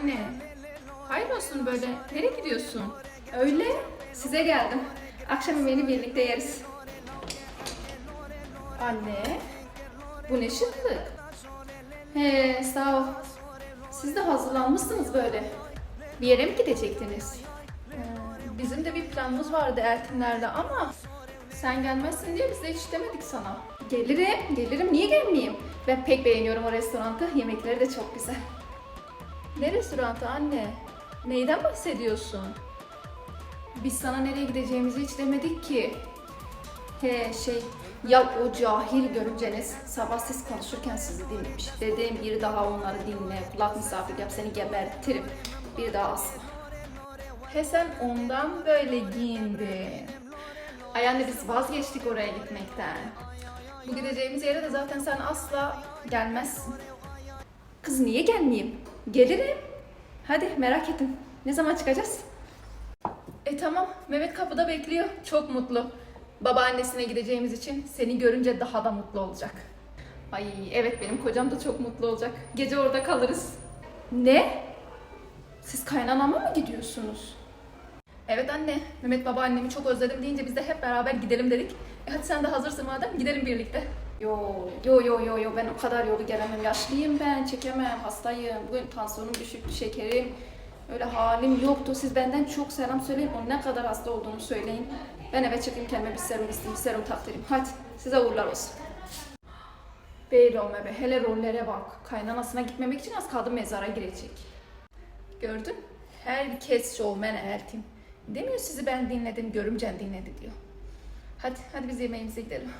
anne. Hayır olsun böyle. Nereye gidiyorsun? Öyle. Size geldim. Akşam yemeğini birlikte yeriz. Anne. Bu ne şıklık. He sağ ol. Siz de hazırlanmışsınız böyle. Bir yere mi gidecektiniz? Ee, Bizim de bir planımız vardı Eltimler'de ama sen gelmezsin diye biz de hiç demedik sana. Gelirim, gelirim. Niye gelmeyeyim? Ben pek beğeniyorum o restoranı. Yemekleri de çok güzel. Ne restoranı anne? Neyden bahsediyorsun? Biz sana nereye gideceğimizi hiç demedik ki. He şey, ya o cahil görümceniz sabah siz konuşurken sizi dinlemiş. Dedim bir daha onları dinle, kulak misafir yap seni gebertirim. Bir daha asla. He sen ondan böyle giyindin. Ay anne biz vazgeçtik oraya gitmekten. Bu gideceğimiz yere de zaten sen asla gelmezsin. Kız niye gelmeyeyim? Gelirim. Hadi merak ettim. Ne zaman çıkacağız? E tamam, Mehmet kapıda bekliyor. Çok mutlu. Babaannesine gideceğimiz için seni görünce daha da mutlu olacak. Ay evet benim kocam da çok mutlu olacak. Gece orada kalırız. Ne? Siz kaynanama mı gidiyorsunuz? Evet anne, Mehmet babaannemi çok özledim deyince biz de hep beraber gidelim dedik. E hadi sen de hazırsın madem gidelim birlikte. Yo yo yo yo yo ben o kadar yolu gelemem. Yaşlıyım ben, çekemem, hastayım. Bugün tansiyonum düşüktü, şekerim. Öyle halim yoktu. Siz benden çok selam söyleyin. O ne kadar hasta olduğunu söyleyin. Ben eve çıkayım kendime bir serum isteyeyim, serum taktırayım. Hadi size uğurlar olsun. Bey Rome be, hele rollere bak. Kaynanasına gitmemek için az kaldı mezara girecek. Gördün? Herkes şovmen Eltim. Demiyor sizi ben dinledim, görümcen dinledi diyor. Hadi, hadi biz yemeğimize gidelim.